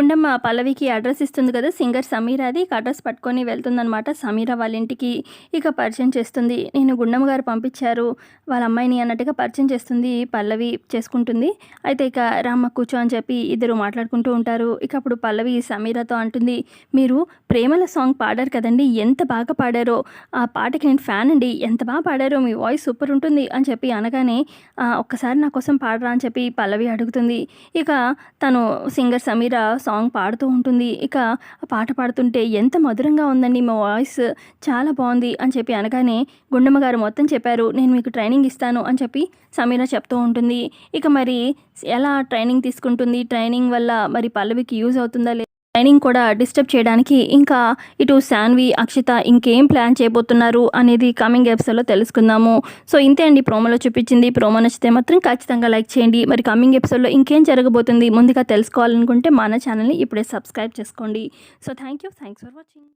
Gundamma పల్లవికి address ఇస్తుంది కదా singer Sameera అది. ఇక అడ్రస్ పట్టుకొని వెళ్తుందనమాట సమీర వాళ్ళ ఇంటికి ఇక పరిచయం చేస్తుంది. నేను గుండమ్మ గారు పంపించారు. వాళ్ళ అమ్మాయిని అన్నట్టుగా పరిచయం చేస్తుంది పల్లవి చేసుకుంటుంది. అయితే ఇక రామ్మ కూర్చో అని చెప్పి ఇద్దరు మాట్లాడుకుంటూ ఉంటారు. ఇక అప్పుడు పల్లవి సమీరతో అంటుంది మీరు ప్రేమల సాంగ్ పాడారు కదండి ఎంత బాగా పాడారో. ఆ పాటకి నేను ఫ్యాన్ అండి ఎంత బాగా పాడారో మీ వాయిస్ సూపర్ ఉంటుంది అని చెప్పి అనగానే ఒక్కసారి నా కోసం పాడరా అని చెప్పి పల్లవి అడుగుతుంది. ఇక తను సింగర్ సమీర సాంగ్ పాడుతూ ఉంటుంది. ఇక ఆ పాట పాడుతుంటే ఎంత మధురంగా ఉందండి. మా వాయిస్ చాలా బాగుంది అని చెప్పి అనగానే గుండమ్మ గారు మొత్తం చెప్పారు నేను మీకు ట్రైనింగ్ ఇస్తాను అని చెప్పి సమీర చెప్తూ ఉంటుంది. ఇక మరి ఎలా ట్రైనింగ్ తీసుకుంటుంది? ట్రైనింగ్ వల్ల మరి పల్లవికి యూజ్ అవుతుందా లేదా కూడా డిస్టర్బ్ చేయడానికి ఇంకా ఇటు శాన్వి అక్షిత ఇంకేం ప్లాన్ చేయబోతున్నారు అనేది కమింగ్ ఎపిసోడ్లో తెలుసుకుందాము. సో ఇంతే అండి ప్రోమోలో చూపించింది. ప్రోమో నచ్చితే మాత్రం ఖచ్చితంగా లైక్ చేయండి. మరి కమింగ్ ఎపిసోడ్లో ఇంకేం జరగబోతుంది ముందుగా తెలుసుకోవాలనుకుంటే మన ఛానల్ని ఇప్పుడే సబ్స్క్రైబ్ చేసుకోండి. So thank you thanks for watching